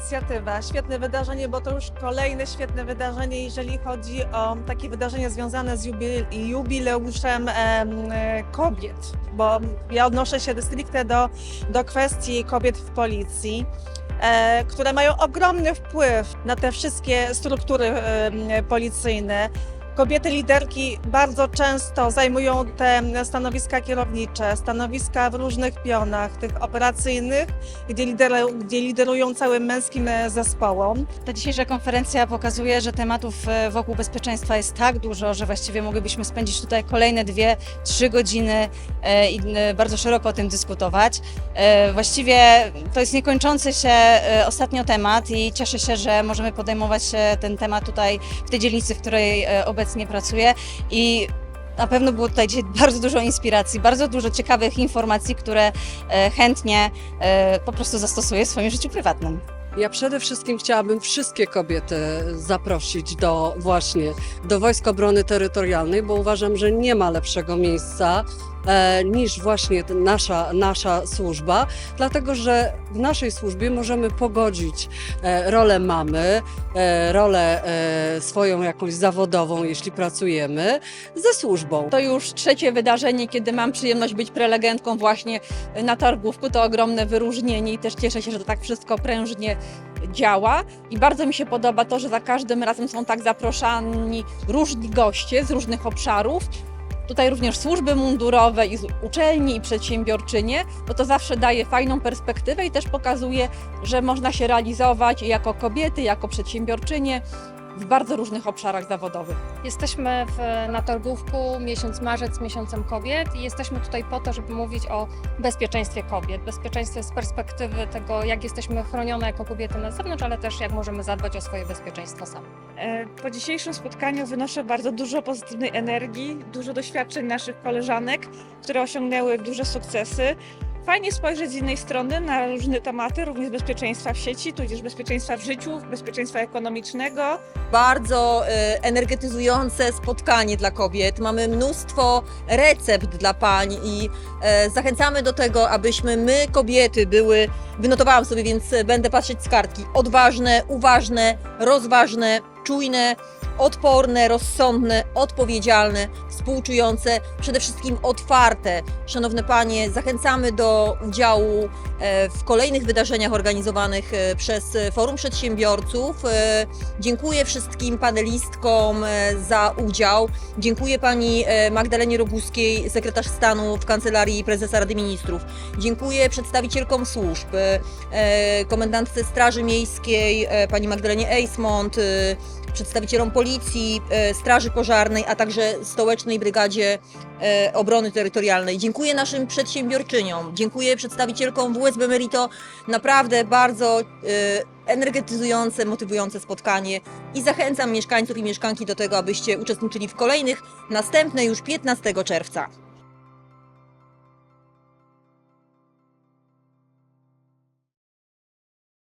inicjatywa, świetne wydarzenie, bo to już kolejne świetne wydarzenie, jeżeli chodzi o takie wydarzenie związane z jubil- jubileuszem em, e, kobiet, bo ja odnoszę się stricte do, do kwestii kobiet w policji. E, które mają ogromny wpływ na te wszystkie struktury policyjne. Kobiety liderki bardzo często zajmują te stanowiska kierownicze, stanowiska w różnych pionach, tych operacyjnych, gdzie, gdzie liderują całym męskim e, zespołom. Ta dzisiejsza konferencja pokazuje, że tematów e, wokół bezpieczeństwa jest tak dużo, że właściwie moglibyśmy spędzić tutaj kolejne dwie, trzy godziny e, i bardzo szeroko o tym dyskutować. Właściwie to jest niekończący się ostatnio temat i cieszę się, że możemy podejmować ten temat tutaj w tej dzielnicy, w której e, obecnie pracuję i na pewno było tutaj dzisiaj bardzo dużo inspiracji, bardzo dużo ciekawych informacji, które e, chętnie e, po prostu zastosuję w swoim życiu prywatnym. Ja przede wszystkim chciałabym wszystkie kobiety zaprosić do właśnie do Wojsk Obrony Terytorialnej, bo uważam, że nie ma lepszego miejsca niż właśnie nasza, nasza służba, dlatego że w naszej służbie możemy pogodzić e, rolę mamy, e, rolę e, swoją jakąś zawodową, jeśli pracujemy, ze służbą. To już trzecie wydarzenie, kiedy mam przyjemność być prelegentką właśnie na targówku. To ogromne wyróżnienie i też cieszę się, że to tak wszystko prężnie działa. I bardzo mi się podoba to, że za każdym razem są tak zaproszani różni goście z różnych obszarów. Tutaj również służby mundurowe i uczelni i przedsiębiorczynie, bo to zawsze daje fajną perspektywę i też pokazuje, że można się realizować jako kobiety, jako przedsiębiorczynie w bardzo różnych obszarach zawodowych. Jesteśmy w, na targówku miesiąc marzec, miesiącem kobiet i jesteśmy tutaj po to, żeby mówić o bezpieczeństwie kobiet. Bezpieczeństwie z perspektywy tego, jak jesteśmy chronione jako kobiety na zewnątrz, ale też jak możemy zadbać o swoje bezpieczeństwo same. E, Po dzisiejszym spotkaniu wynoszę bardzo dużo pozytywnej energii, dużo doświadczeń naszych koleżanek, które osiągnęły duże sukcesy. Fajnie spojrzeć z innej strony na różne tematy, również bezpieczeństwa w sieci, tudzież bezpieczeństwa w życiu, bezpieczeństwa ekonomicznego. bardzo e, energetyzujące spotkanie dla kobiet. Mamy mnóstwo recept dla pań i e, zachęcamy do tego, abyśmy my, kobiety, były, wynotowałam sobie, więc będę patrzeć z kartki, odważne, uważne, rozważne, czujne, odporne, rozsądne, odpowiedzialne, współczujące, przede wszystkim otwarte. Szanowne panie, zachęcamy do udziału e, w kolejnych wydarzeniach organizowanych e, przez Forum Przedsiębiorców. E, Dziękuję wszystkim panelistkom za udział. Dziękuję pani Magdalenie Roguskiej, sekretarz stanu w Kancelarii Prezesa Rady Ministrów. Dziękuję przedstawicielkom służb, komendantce Straży Miejskiej, pani Magdalenie Eismont, e, przedstawicielom Policji, e, Straży Pożarnej, a także Stołecznej Brygadzie e, Obrony Terytorialnej. Dziękuję naszym przedsiębiorczyniom, dziękuję przedstawicielkom WSB Merito. Naprawdę bardzo e, energetyzujące, motywujące spotkanie i zachęcam mieszkańców i mieszkanki do tego, abyście uczestniczyli w kolejnych, następne już 15 czerwca.